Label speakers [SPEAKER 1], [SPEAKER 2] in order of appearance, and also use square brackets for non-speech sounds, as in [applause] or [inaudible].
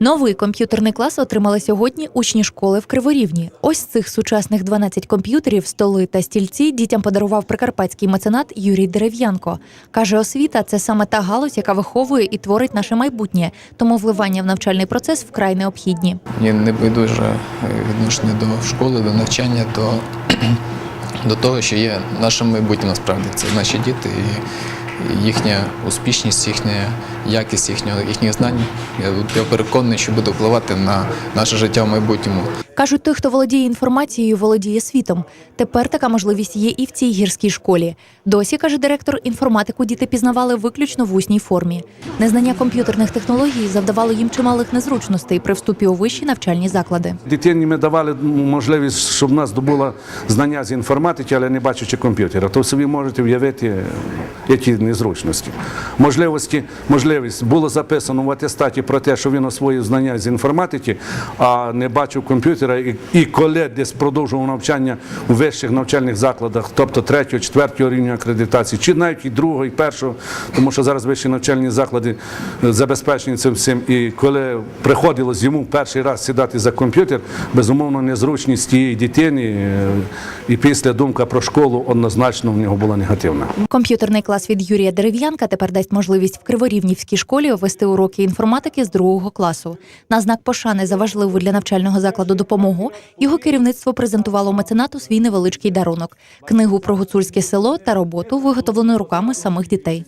[SPEAKER 1] Новий комп'ютерний клас отримали сьогодні учні школи в Криворівні. Ось цих сучасних 12 комп'ютерів, столи та стільці дітям подарував прикарпатський меценат Юрій Дерев'янко. Каже, освіта це саме та галузь, яка виховує і творить наше майбутнє, тому вливання в навчальний процес вкрай необхідні.
[SPEAKER 2] Мені не байдуже е, відношення до школи, до навчання, до, [clears throat] до того, що є нашим майбутнім насправді. Це наші діти і їхня успішність, їхня якість їхнього, їхніх знань. Я, переконаний, що буде впливати на наше життя в майбутньому.
[SPEAKER 1] Кажуть, той, хто володіє інформацією, володіє світом. Тепер така можливість є і в цій гірській школі. Досі каже директор, інформатику діти пізнавали виключно в усній формі. Незнання комп'ютерних технологій завдавало їм чималих незручностей при вступі у вищі навчальні заклади.
[SPEAKER 3] Дитині ми давали можливість, щоб вона здобула знання з інформатики, але не бачачи комп'ютера. То собі можете уявити, які незручності. Можливості, можливість було записано в атестаті про те, що він освоїв знання з інформатики, а не бачив комп'ютера. І, і коли десь продовжував навчання у вищих навчальних закладах, тобто третього, четвертого рівня акредитації, чи навіть і другого, і першого, тому що зараз вищі навчальні заклади е, забезпечені цим всім. І коли приходилось йому перший раз сідати за комп'ютер, безумовно, незручність тієї дитини, е, і після думка про школу однозначно в нього була негативна.
[SPEAKER 1] Комп'ютерний клас від Юрія Дерев'янка тепер дасть можливість в Криворівнівській школі ввести уроки інформатики з другого класу. На знак пошани за важливу для навчального закладу допомогу його керівництво презентувало меценату свій невеличкий дарунок книгу про гуцульське село та роботу, виготовлену руками самих дітей.